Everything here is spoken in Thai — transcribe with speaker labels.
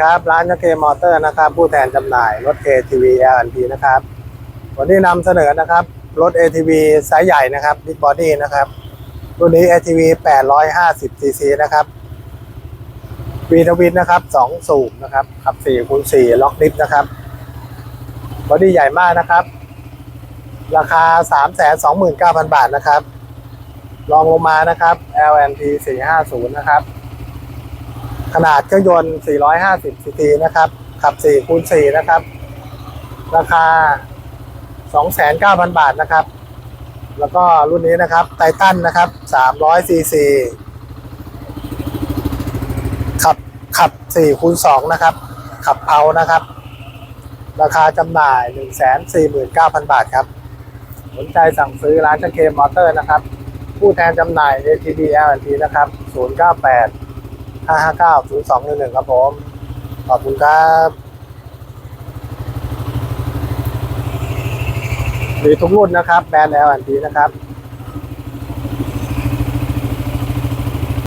Speaker 1: ครับ ร้านนักเกมอเตอร์นะครับ ผู้แทนจำหน่ายรถ ATV LNP นะครับ วันนี้นำเสนอนะครับ รถ ATV ไซส์ใหญ่นะครับ Big Body นะครับ รุ่นนี้ ATV 850 cc นะครับวีทวินนะครับ 2 สูบนะครับ ขับ4คูณ4ล็อกลิฟต์นะครับ บอดี้ใหญ่มากนะครับ ราคา 329,000 บาทนะครับลองลงมานะครับ LNP 450 นะครับ ขนาดเครื่องยนต์ 450ซีซีนะครับ ขับ 4 คูณ 4 นะครับ ราคา 29,000 บาทนะครับ แล้วก็รุ่นนี้นะครับ ไททันนะครับ 300ซีซี ขับ ขับ 4 คูณ 2 นะครับ ขับเพานะครับ ราคาจำหน่าย 149,000 บาทครับ สนใจสั่งซื้อร้านชังเคมอเตอร์นะครับ ผู้แทนจำหน่าย ATD LNT นะครับ 098 559 0211 ครับผม ขอบคุณครับมีทุกรุ่นนะครับ แบรนด์แอลแอนดีนะครับ